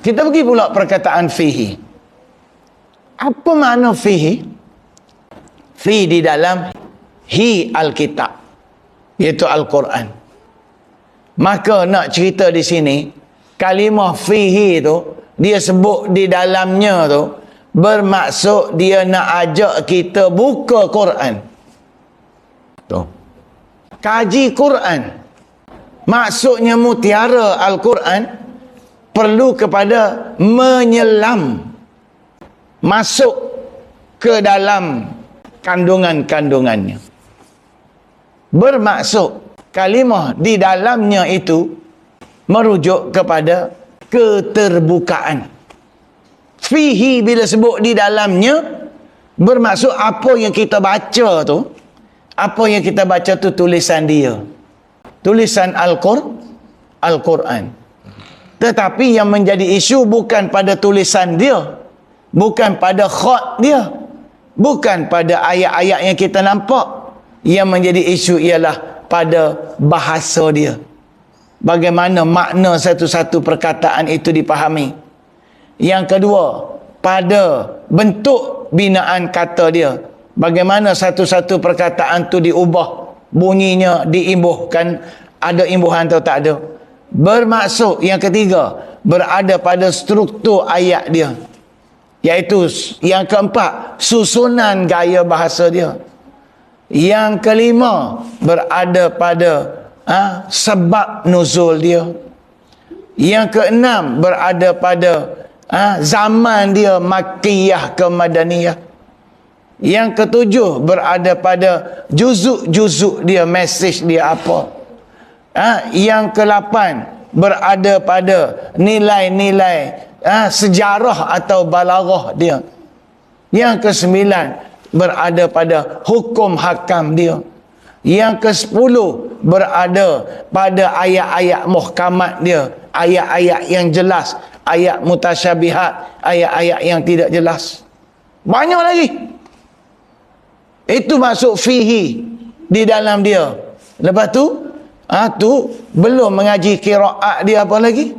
Kita pergi pula perkataan fihi. Apa makna fihi? Fi di dalam hi Alkitab. Iaitu Al-Quran. Maka nak cerita di sini, kalimah fihi tu, dia sebut di dalamnya tu, bermaksud dia nak ajak kita buka Quran. Tu. Kaji Quran. Maksudnya mutiara Al-Quran perlu kepada menyelam masuk ke dalam kandungan-kandungannya. Bermaksud kalimah di dalamnya itu merujuk kepada keterbukaan. Fihi bila sebut di dalamnya bermaksud apa yang kita baca tu apa yang kita baca tu tulisan dia. Tulisan Al-Qur'an. Al-Quran. Tetapi yang menjadi isu bukan pada tulisan dia. Bukan pada khat dia. Bukan pada ayat-ayat yang kita nampak. Yang menjadi isu ialah pada bahasa dia. Bagaimana makna satu-satu perkataan itu dipahami. Yang kedua, pada bentuk binaan kata dia. Bagaimana satu-satu perkataan tu diubah. Bunyinya diimbuhkan. Ada imbuhan atau tak ada. Bermaksud yang ketiga. Berada pada struktur ayat dia. Iaitu yang keempat. Susunan gaya bahasa dia. Yang kelima. Berada pada ha, sebab nuzul dia. Yang keenam. Berada pada ha, zaman dia makiyah ke madaniyah. Yang ketujuh berada pada juzuk-juzuk dia, message dia apa. Ha? Yang kelapan berada pada nilai-nilai ha? sejarah atau balarah dia. Yang kesembilan berada pada hukum hakam dia. Yang ke sepuluh berada pada ayat-ayat muhkamat dia. Ayat-ayat yang jelas. Ayat mutasyabihat. Ayat-ayat yang tidak jelas. Banyak lagi. Itu masuk fihi di dalam dia. Lepas tu, ha, tu belum mengaji kiraat dia apa lagi?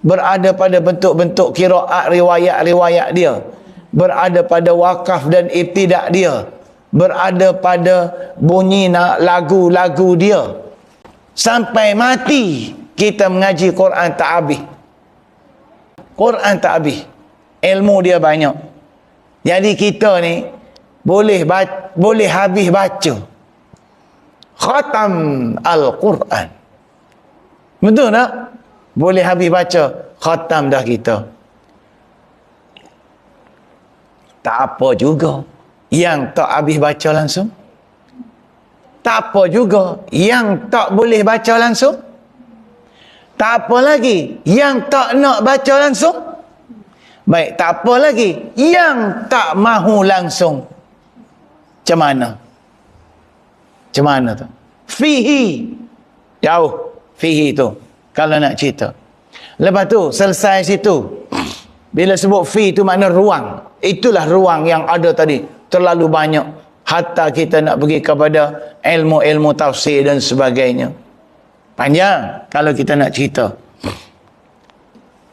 Berada pada bentuk-bentuk kiraat riwayat-riwayat dia. Berada pada wakaf dan ibtidak dia. Berada pada bunyi lagu-lagu dia. Sampai mati kita mengaji Quran tak habis. Quran tak habis. Ilmu dia banyak. Jadi kita ni boleh boleh habis baca khatam al-Quran. Betul tak? Boleh habis baca khatam dah kita. Tak apa juga. Yang tak habis baca langsung. Tak apa juga. Yang tak boleh baca langsung. Tak apa lagi. Yang tak nak baca langsung. Baik tak apa lagi. Yang tak mahu langsung. Macam mana? Macam mana tu? Fihi. Jauh. Fihi tu. Kalau nak cerita. Lepas tu, selesai situ. Bila sebut fi tu makna ruang. Itulah ruang yang ada tadi. Terlalu banyak. Hatta kita nak pergi kepada ilmu-ilmu tafsir dan sebagainya. Panjang kalau kita nak cerita.